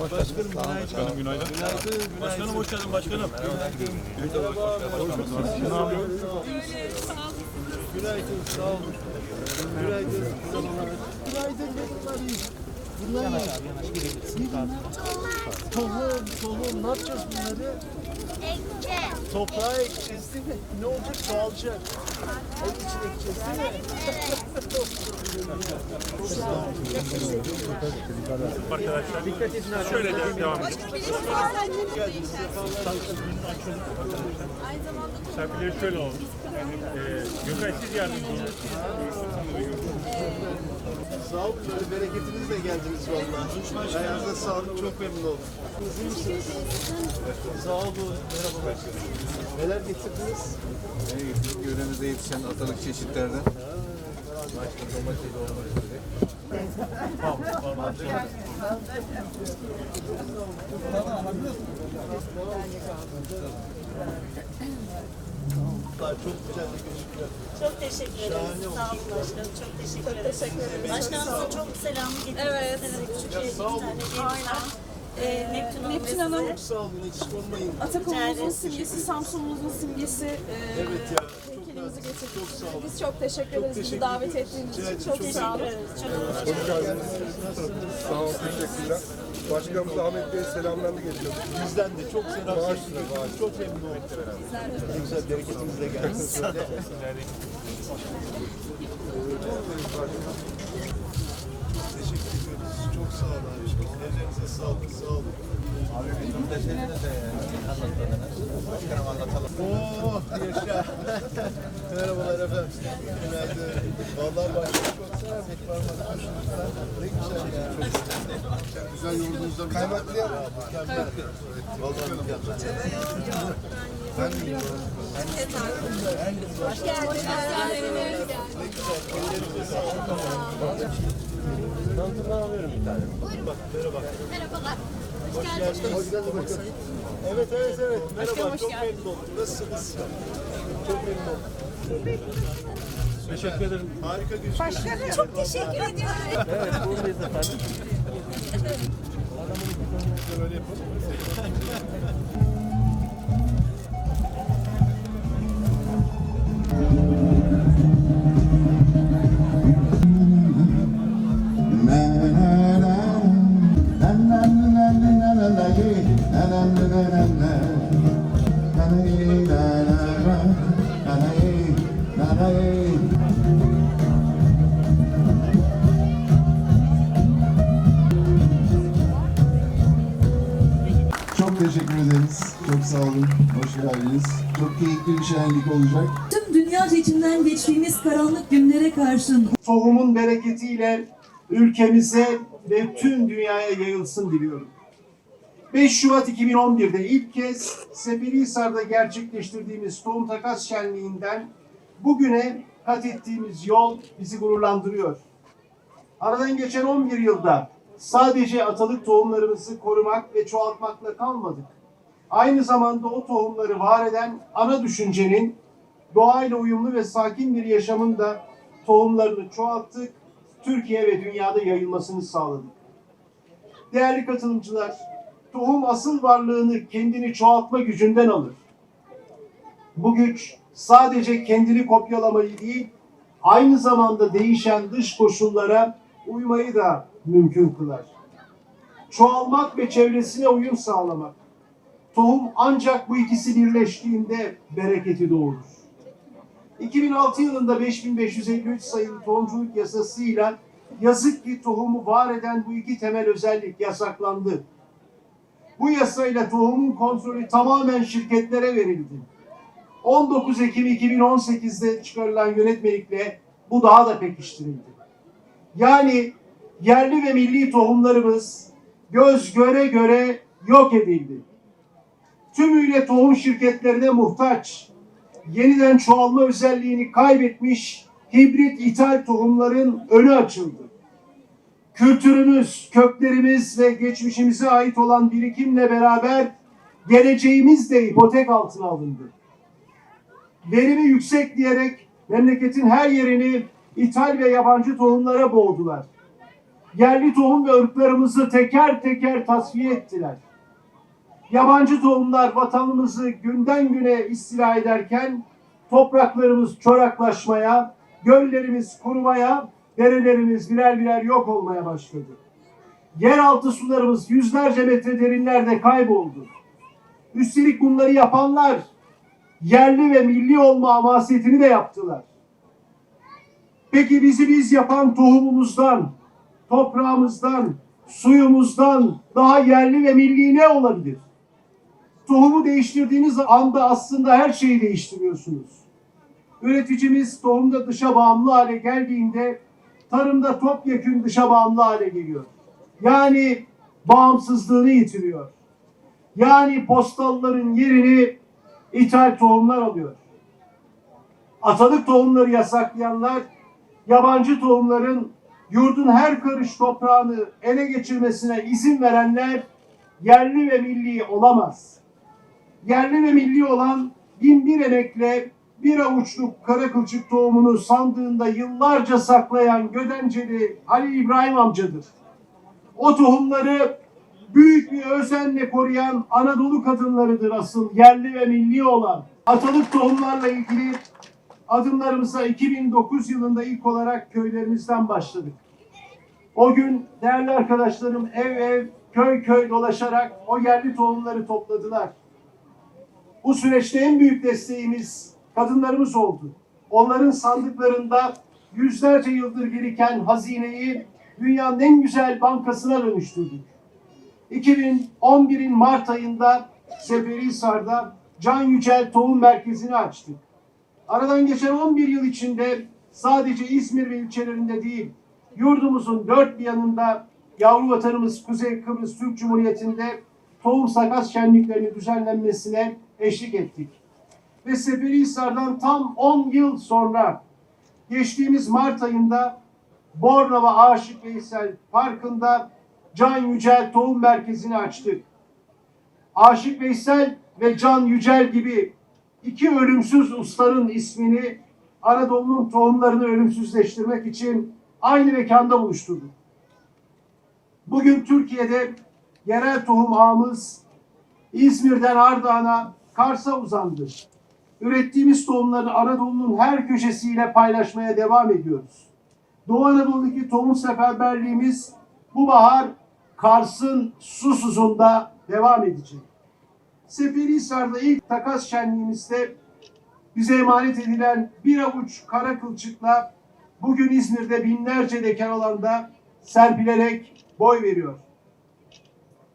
Başkanım günaydın. Başkanım günaydın. Günaydın. Başkanım hoş geldin başkanım. Günaydın. Merhaba. Günaydın. Günaydın. Sağ olun. Günaydın. Günaydın. Bunlar iyi. Bunlar iyi. Tohum, tohum. Ne yapacağız bunları? Ekeceğiz. Toprağa ekeceğiz değil mi? Ne olacak? Çoğalacak. Onun için ekeceğiz değil mi? Arkadaşlar şöyle de devam edelim. Misafirleri şöyle oldu. Ee, Gökay siz yardımcı olun. Sağ olun. Böyle bereketinizle geldiniz vallahi. Ayağınıza sağlık. Çok memnun oldum. İyi misiniz? Sağ olun. Merhabalar. Neler getirdiniz? Yöremizde yetişen atalık çeşitlerden. Çok güzel bir gözüküyor. Çok teşekkür ederim. Sağ olun başkanım. Çok teşekkür ederim. Başkanımıza çok selamı getirdiniz. Evet. Sağ olun. tane var. Ee, Neptün Hanım Neptün Hanım. Çok sağ olun. Eksik olmayın. Atakumumuzun simgesi, Samsun'umuzun simgesi. E, Evet ya, çok çok sağ olun. Biz çok teşekkür ederiz bizi teşekkür davet ediyoruz. ettiğiniz için. Çok çok sağ Teşekkür olun. ederiz. Çok Hoş geldiniz. Sağ olun, teşekkürler. Başkanımız Ahmet Bey selamlarını getiriyor. Bizden de çok selam Bağış sevgiler. ver, bağış. Çok memnun oldum. Ne güzel bereketinizle geldiniz. Teşekkür ediyoruz. Çok sağ olun abi. Ellerinize sağlık. Sağ olun. Oh yaşa. Merhabalar efendim. Günaydın. Vallahi başkanım çok zahmet var bana hoşunuzdan. Ne güzel ya. Güzel yoğurdunuzda bir kaymaklı ya. Mükemmel. Vallahi mükemmel. Ben de yiyorum. Tantımdan alıyorum bir tane. Bak merhaba. Merhabalar. Hoş geldiniz. Hoş geldiniz. Evet evet evet. Merhaba. Çok memnun oldum. Nasılsınız? Çok memnun oldum. Teşekkür ederim. Harika gözüküyorsunuz. Çok teşekkür ediyorum. Evet buradayız efendim. Böyle yapalım. Keyifli bir şenlik olacak. Tüm dünyaca içinden geçtiğimiz karanlık günlere karşın tohumun bereketiyle ülkemize ve tüm dünyaya yayılsın diliyorum. 5 Şubat 2011'de ilk kez Seferihisar'da gerçekleştirdiğimiz tohum takas şenliğinden bugüne kat ettiğimiz yol bizi gururlandırıyor. Aradan geçen 11 yılda sadece atalık tohumlarımızı korumak ve çoğaltmakla kalmadık. Aynı zamanda o tohumları var eden ana düşüncenin doğayla uyumlu ve sakin bir yaşamın da tohumlarını çoğalttık, Türkiye ve dünyada yayılmasını sağladık. Değerli katılımcılar, tohum asıl varlığını kendini çoğaltma gücünden alır. Bu güç sadece kendini kopyalamayı değil, aynı zamanda değişen dış koşullara uymayı da mümkün kılar. Çoğalmak ve çevresine uyum sağlamak. Tohum ancak bu ikisi birleştiğinde bereketi doğurur. 2006 yılında 5553 sayılı tohumculuk yasasıyla yazık ki tohumu var eden bu iki temel özellik yasaklandı. Bu yasayla tohumun kontrolü tamamen şirketlere verildi. 19 Ekim 2018'de çıkarılan yönetmelikle bu daha da pekiştirildi. Yani yerli ve milli tohumlarımız göz göre göre yok edildi. Tümüyle tohum şirketlerine muhtaç, yeniden çoğalma özelliğini kaybetmiş hibrit ithal tohumların önü açıldı. Kültürümüz, köklerimiz ve geçmişimize ait olan birikimle beraber geleceğimiz de ipotek altına alındı. Verimi yüksek diyerek memleketin her yerini ithal ve yabancı tohumlara boğdular. yerli tohum ve ırklarımızı teker teker tasfiye ettiler. Yabancı tohumlar vatanımızı günden güne istila ederken topraklarımız çoraklaşmaya, göllerimiz kurumaya, derelerimiz birer birer yok olmaya başladı. Yeraltı sularımız yüzlerce metre derinlerde kayboldu. Üstelik bunları yapanlar yerli ve milli olma hamasiyetini de yaptılar. Peki bizi biz yapan tohumumuzdan, toprağımızdan, suyumuzdan daha yerli ve milli ne olabilir? Tohumu değiştirdiğiniz anda aslında her şeyi değiştiriyorsunuz. Üreticimiz tohumda dışa bağımlı hale geldiğinde tarımda topyekün dışa bağımlı hale geliyor. Yani bağımsızlığını yitiriyor. Yani postalların yerini ithal tohumlar alıyor. Atalık tohumları yasaklayanlar yabancı tohumların yurdun her karış toprağını ele geçirmesine izin verenler yerli ve milli olamaz. Yerli ve milli olan bin bir emekle bir avuçluk kara kılçık tohumunu sandığında yıllarca saklayan Gödenceli Halil İbrahim amcadır. O tohumları büyük bir özenle koruyan Anadolu kadınlarıdır asıl yerli ve milli olan. Atalık tohumlarla ilgili adımlarımıza 2009 yılında ilk olarak köylerimizden başladık. O gün değerli arkadaşlarım ev ev, köy köy dolaşarak o yerli tohumları topladılar. Bu süreçte en büyük desteğimiz kadınlarımız oldu. Onların sandıklarında yüzlerce yıldır biriken hazineyi dünyanın en güzel bankasına dönüştürdük. 2011'in Mart ayında Seferihisar'da Can Yücel Tohum Merkezi'ni açtık. Aradan geçen 11 yıl içinde sadece İzmir ve ilçelerinde değil, yurdumuzun dört bir yanında yavru vatanımız Kuzey Kıbrıs Türk Cumhuriyeti'nde tohum sakat şenliklerinin düzenlenmesine eşlik ettik. Ve Seferihisar'dan tam 10 yıl sonra geçtiğimiz Mart ayında Bornova Aşık Veysel Parkı'nda Can Yücel Tohum Merkezi'ni açtık. Aşık Veysel ve Can Yücel gibi iki ölümsüz ustaların ismini Anadolu'nun tohumlarını ölümsüzleştirmek için aynı mekanda buluşturduk. Bugün Türkiye'de yerel tohum ağımız İzmir'den Ardahan'a, Kars'a uzandı. Ürettiğimiz tohumları Anadolu'nun her köşesiyle paylaşmaya devam ediyoruz. Doğu Anadolu'daki tohum seferberliğimiz bu bahar Kars'ın Susuz'unda devam edecek. Seferihisar'da ilk takas şenliğimizde bize emanet edilen bir avuç kara kılçıkla bugün İzmir'de binlerce deken alanda serpilerek boy veriyor.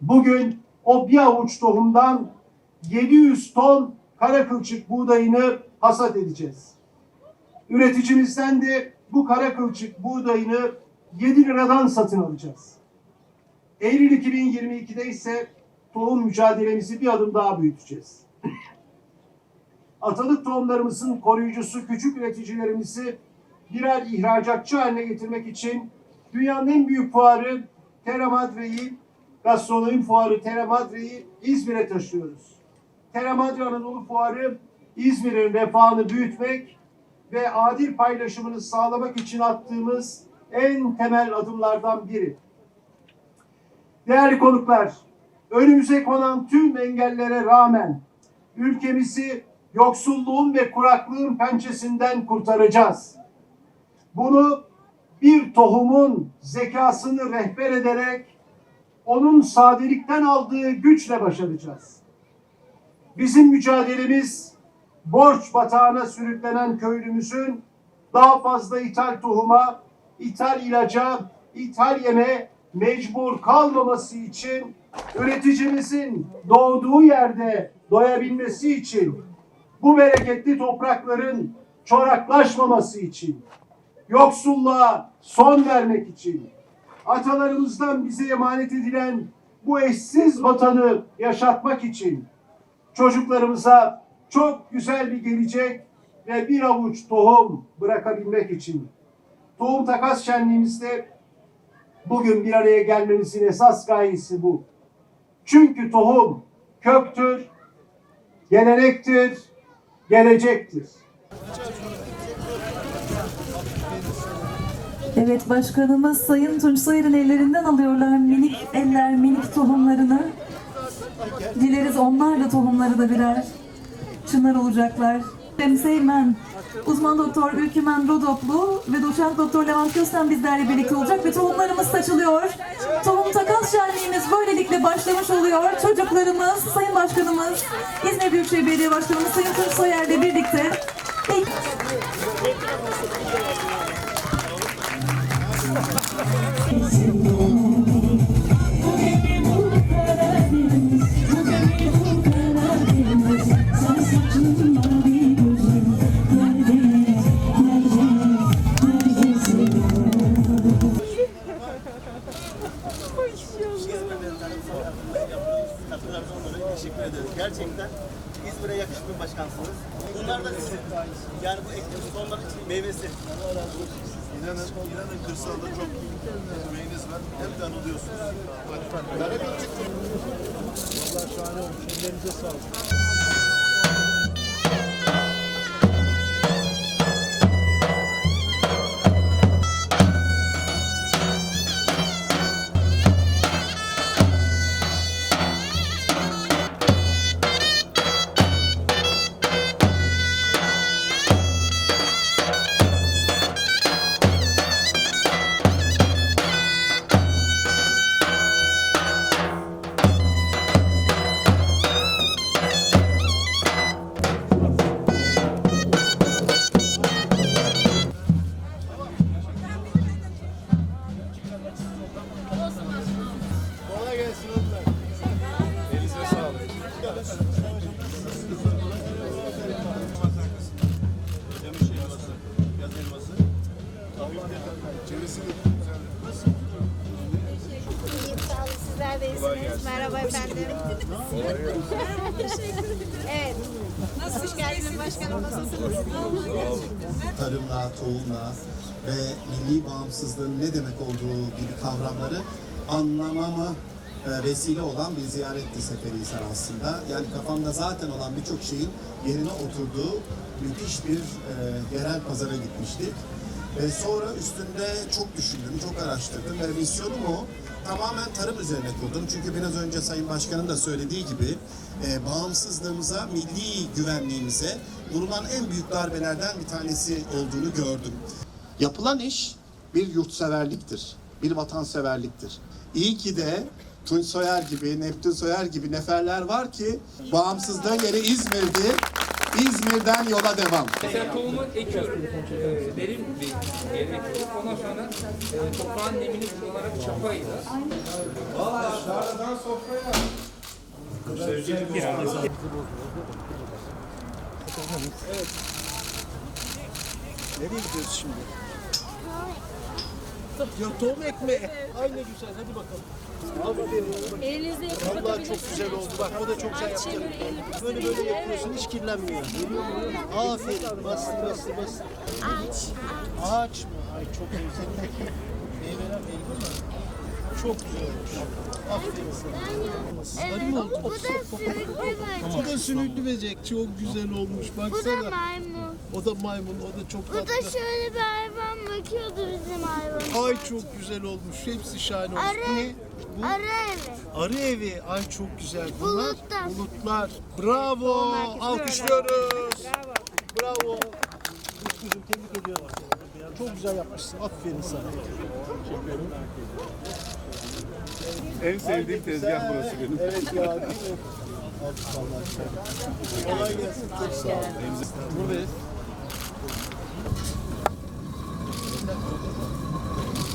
Bugün o bir avuç tohumdan 700 ton kara kılçık buğdayını hasat edeceğiz. Üreticimizden de bu kara kılçık buğdayını 7 liradan satın alacağız. Eylül 2022'de ise tohum mücadelemizi bir adım daha büyüteceğiz. Atalık tohumlarımızın koruyucusu küçük üreticilerimizi birer ihracatçı haline getirmek için dünyanın en büyük fuarı Terra Madre'yi, gastronomi fuarı Terra Madre'yi İzmir'e taşıyoruz. Terra Madre Anadolu Fuarı İzmir'in refahını büyütmek ve adil paylaşımını sağlamak için attığımız en temel adımlardan biri. Değerli konuklar, önümüze konan tüm engellere rağmen ülkemizi yoksulluğun ve kuraklığın pençesinden kurtaracağız. Bunu bir tohumun zekasını rehber ederek onun sadelikten aldığı güçle başaracağız. Bizim mücadelemiz borç batağına sürüklenen köylümüzün daha fazla ithal tohuma, ithal ilaca, ithal yeme mecbur kalmaması için üreticimizin doğduğu yerde doyabilmesi için bu bereketli toprakların çoraklaşmaması için yoksulluğa son vermek için atalarımızdan bize emanet edilen bu eşsiz vatanı yaşatmak için çocuklarımıza çok güzel bir gelecek ve bir avuç tohum bırakabilmek için. Tohum takas şenliğimizde bugün bir araya gelmemizin esas gayesi bu. Çünkü tohum köktür, gelenektir, gelecektir. Evet başkanımız Sayın Tunç Soyer'in ellerinden alıyorlar minik eller, minik tohumlarını. Dileriz onlar da tohumları da birer çınar olacaklar. Hem Seymen, uzman doktor Ülkümen Rodoplu ve doçent doktor Levent Kösten bizlerle birlikte olacak ve tohumlarımız saçılıyor. Tohum takas şenliğimiz böylelikle başlamış oluyor. Çocuklarımız, Sayın Başkanımız, İzmir Büyükşehir Belediye Başkanımız Sayın Tunç Soyer'le birlikte ilk iyisiniz. Merhaba efendim. evet. Nasılsınız? Hoş geldiniz başkanım. Nasılsınız? tarımla, tohumla ve milli bağımsızlığın ne demek olduğu gibi kavramları anlamama e, vesile olan bir ziyaretti Seferihisar aslında. Yani kafamda zaten olan birçok şeyin yerine oturduğu müthiş bir e, yerel pazara gitmiştik. Ve sonra üstünde çok düşündüm, çok araştırdım ve misyonumu. Tamamen tarım üzerine kurdum. Çünkü biraz önce Sayın Başkan'ın da söylediği gibi e, bağımsızlığımıza, milli güvenliğimize vurulan en büyük darbelerden bir tanesi olduğunu gördüm. Yapılan iş bir yurtseverliktir, bir vatanseverliktir. İyi ki de Tunç Soyer gibi, Neptün Soyer gibi neferler var ki bağımsızlığın yeri İzmir'di. İzmir'den yola devam. Mesela tohumu ekiyorum. Ee, derin bir yere ekiyorum. Ondan sonra e, toprağın nemini kullanarak çapayla Nereye gidiyoruz şimdi? Ya tohum ekmeği. Ay ne güzel hadi bakalım. Elinizde Vallahi çok güzel oldu. Bak o da çok güzel yaptı. Böyle böyle yapıyorsun hiç kirlenmiyor. Aferin. Bastır bastır bastır. Ağaç. Ağaç mı? Ay çok peki meyveler elma mı? Çok güzel olmuş. Aferin sana. Sarı mı oldu? Bu da sürüklü böcek. Bu da sünüklü böcek. Çok güzel olmuş. Bu da Baksana. maymun. O da maymun. O da çok Bu da tatlı. şöyle bir hayvan bakıyordu bizim hayvan. Ay çok güzel olmuş. Hepsi şahane olmuş. Bu Arı. ne? Bu Arı evi. arı evi. Ay çok güzel. Bunlar Bulutlar. bulutlar. Bravo. Alkışlıyoruz. Bravo. Utkucuğum tebrik ediyorum. Çok güzel yapmışsın. Aferin sana. En sevdiğim tezgah burası benim. Evet ya değil mi? Alkışlar. Kolay gelsin. Çok sağ ol. Buradayız.